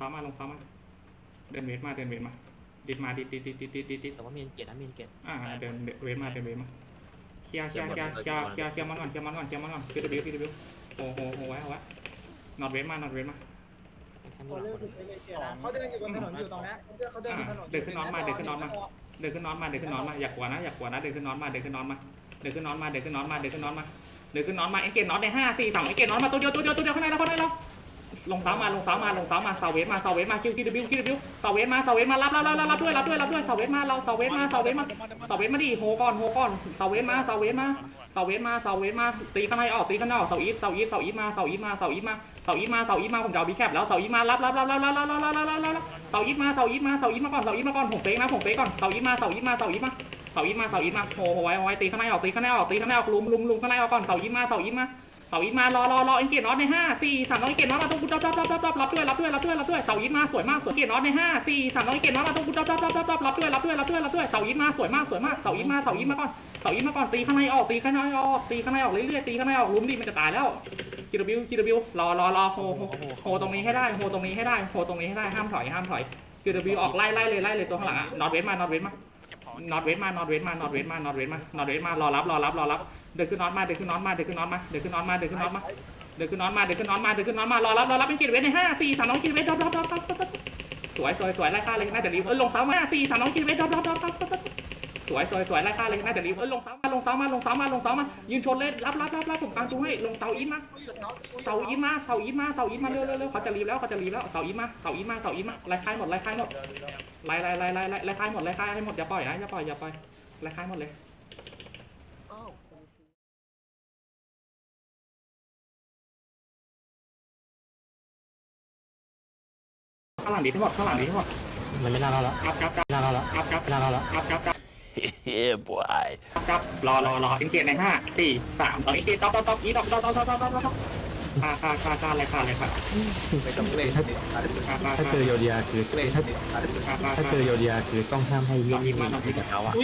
เท้ามาลงเท้ามาเดินเวทมาเดินเวทมาดิดมาดิดดิดดิดดิดดิดดิดดิดแต่ว่ามีเกียรตินะมีเกียรติอ่าเดินเวทมาเดินเวทมาเคลียร์เคลียร์เคลียร์เคลียร์เคลียร์เคลียร์มันก่อนเคลียร์มันก่อนเคลียร์มันก่อนคิวดิวคิวดิวโอ้โหโหไว้เอาไว้นอตเวทมานอตเวทมาแค่เขานี้หรเริ่อมถึงไม่เชียร์นะเขาเดินอยู่บนถนนอยู่ตรงนี้เขาเดินบนถนนเดินขึ้นน็อตมาเดินขึ้นน็อตมาเดินขึ้นน็อตมาเดินขึ้นน็อตมาอย่ากลัวนะอย่ากลัวนะเดินขึ้นน็อตมาเดินขึ้นน็อตมาเดินขึ้นน็อตมาเดินขึ้นน็อตมาเดินขึ้นน็อตมาเดินขึ้นน็อตมาเอ็งเกตน็อตในห้าสี่สามเอ็งเกตน็อตมาตัวเดียวตัวเดียวตัวเดียวข้างในแล้วข้างในแล้ว ลงเท้ามาลงเท้ามาลงเท้ามาเสาเวทมาเสาเวทมาคิวคิวดิวคิวดิวเสาเวทมาเสาเวทมารับรับรับรับด้วยรับด้วยรับด้วยเสาเวทมาเราเสาเวทมาเสาเวทมาเสาเวทมาดิโหก่อนโหก่อนเสาเวทมาเสาเวทมาเสาเวทมาเสาเวทมาตีข้างในออกตีข้างนอกเสาอีทเสาอีทเสาอีทมาเสาอีทมาเสาอีทมาเสาอีทมาเสาอีทมาผมจะเอาบีแคปแล้วเสาอีทมารับรับรับรับรับรับรับรับรับรับเสาอีทมาเสาอีทมาเสาอีทมาก่อนเสาอีทมาก่อนผมเป๊กนะผมเป๊กก่อนเสาอีทมาเสาอีทมาเสาอีทมาเสาอีทมาเสาอีทมาโหไว้ไว้ตีข้างในออกตีข้างในออกตีข้างในออกลุมลุมลุมข้างในออกก่อนเสาอีทมาเสาอีทมา เสาอีทมารอรอรอเอ็นเกตน็อตในห้าสี่สามน้อยเกตน็อตมาตรงกูจับจับจับจับจับรับด้วยรับด้วยรับด้วยรับด้วยเสาอีทมาสวยมากสวยเกตน็อตในห้าสี่สามน้อยเกตน็อตมาตรงกูจับจับจับจับจับรับด้วยรับด้วยรับด้วยรับด้วยเสาอีทมาสวยมากสวยมากเสาอีทมาเสาอีทมาก่อนเสาอีทมาก่อนตีข้างในออกตีข้างในออกตีข้างในออกเรื่อยๆตีข้างในออกลุ้มดิมันจะตายแล้วคิวบิวคิวบิวรอรอรอโฮโฮโฮตรงนี้ให้ได้โฮตรงนี้ให้ได้โฮตรงนี้ให้ได้ห้ามถอยห้ามถอยคิวบิวออกไล่ไล่เลยไล่เลยตัวข้างหลังอะนอตเวสมานอตเวสมา นอตเวสมานอตเวสมานอตเวสมานอตเวสมานอตเวสมารอรับรอรับรอรับ เดินขึ้นนอตมาเดินขึ้นนอตมาเดินขึ้นนอตมาเดินขึ้นนอตมาเดินขึ้นนอตมาเดินขึ้นนอตมาเดินขึ้นนอตมาเดินขึ้นนอตมารอรับรอรับเป็นกิจเวสในห้าสี่สามน้องกิจเวสดรอปดรอปดรอปสวยสวยสวยไล่ฆ่าเลยน่าจะรีบเออลงเสามาสี่สามน้องกิจเวสรอปดรอปดรอปดรอปดรอป สวยสวยสวยไล่ฆ่าเลยน่าจะรีบเออลงเสามาลงเสามาลงเสามาลงเสามายืนชนเลยรับรับรับรับผมกางตูให้ลงเสาอินมาเสาอินมาเสาอินมาเสาอินมาเร็วเร็วเร็วเขาจะรีบแล้วเขาจะรีบแล้วเสาอินมาเสาอินมาเสาอินมาไล่ฆ่าหมดไล่ฆ่าหมดไล่ไล่ไล่ไล่ไล่ไล่ค่ายหมดไล่ค่ายให้หมดอย่าปล่อยนะอย่าปล่อยอย่าปล่อยไล่ค่ายหมดเลยข้างหลังดีทั้งหมดข้างหลังดีทั้งหมดมันไม่น่ารอดแล้วกลับกลับกลับไม่น่ารอดแล้วกลับกลับไม่น่ารอดแล้วกลับกลับกลั บ yeah, boy. กลับรอรอรออินเกตในห้าสี่สามสองอินเกตต๊อกต๊อกต๊อกอีดอกต๊อกต๊อกต๊อกต๊อกต๊อกต๊อกฆ่าฆ่าฆ่าฆ่าอะไรฆ่าอะไรฆ่าไม่ต้องเล่นถ้าเจอโยเดียคือถ้าเจอโยเดียคือต้องห้ามให้เยี่ยมเอาหน่อยกับเขาอะ